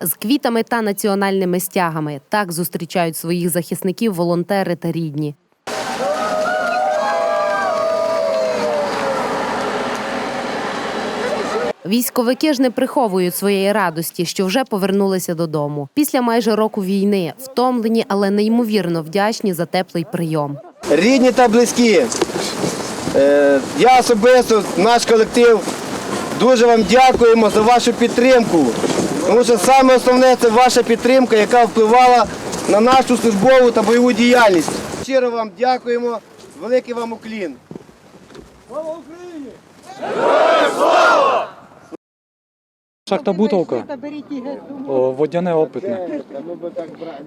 З квітами та національними стягами так зустрічають своїх захисників волонтери та рідні. Військовики ж не приховують своєї радості, що вже повернулися додому. Після майже року війни втомлені, але неймовірно вдячні за теплий прийом. Рідні та близькі. Е, Я особисто, наш колектив, дуже вам дякуємо за вашу підтримку. Тому що саме основне це ваша підтримка, яка впливала на нашу службову та бойову діяльність. Щиро вам дякуємо, великий вам уклін. Слава Україні! Шахта Бутовка, О, водяне опитне.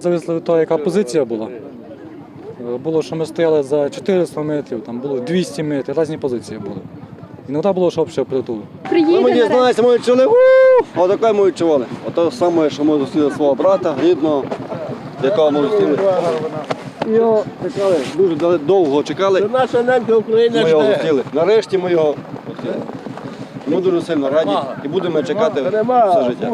Зависли від того, яка позиція була. Було, що ми стояли за 400 метрів, там було 200 метрів, різні позиції були. Іноді було, що взагалі притул. Ми мені знаєте, мої чоли, а таке мої чоли. Ото саме, що ми зустріли свого брата, рідного, якого ми зустріли. Його чекали, дуже дали- довго чекали. Наша ненька Україна Ми його зустріли. Нарешті ми його зустріли. Ми дуже сильно раді і будемо чекати все життя.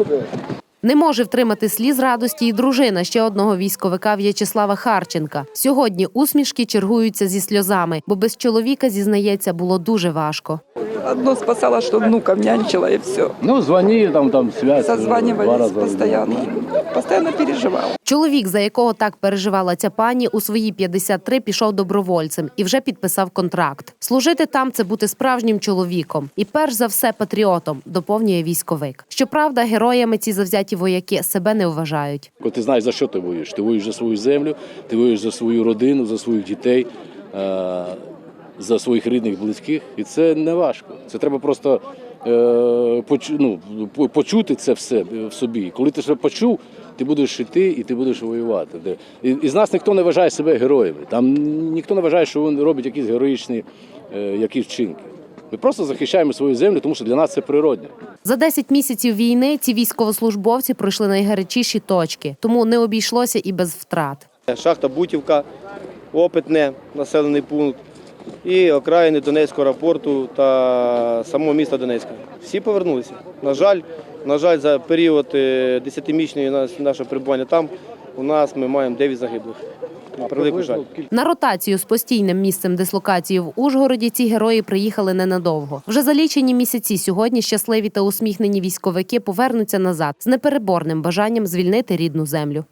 Не може втримати сліз радості і дружина ще одного військовика В'ячеслава Харченка. Сьогодні усмішки чергуються зі сльозами, бо без чоловіка зізнається було дуже важко. Одно спасало, что внуком нянчила и все. Ну, звони, там, там связь. два Созванивались постоянно. Постоянно переживал. Чоловік, за якого так переживала ця пані, у свої 53 пішов добровольцем і вже підписав контракт. Служити там це бути справжнім чоловіком і перш за все патріотом, доповнює військовик. Щоправда, героями ці завзяті вояки себе не вважають. Коли ти знаєш, за що ти воюєш. Ти воюєш за свою землю, ти воюєш за свою родину, за своїх дітей, е, за своїх рідних, близьких. І це не важко. Це треба просто е, почу- ну, почути це все в собі. Коли ти це почув, ти будеш йти і ти будеш воювати. І, і з нас ніхто не вважає себе героями. Там ніхто не вважає, що він робить якісь героїчні е, якісь вчинки. Ми просто захищаємо свою землю, тому що для нас це природне. За 10 місяців війни ці військовослужбовці пройшли найгарячіші точки, тому не обійшлося і без втрат. Шахта Бутівка, Опитне, населений пункт і окраїни Донецького аеропорту та самого міста Донецька. Всі повернулися. На жаль, на жаль, за період е, 10-місячної нашого перебування там у нас ми маємо 9 загиблих. На ротацію з постійним місцем дислокації в Ужгороді ці герої приїхали ненадовго. Вже за лічені місяці сьогодні щасливі та усміхнені військовики повернуться назад з непереборним бажанням звільнити рідну землю.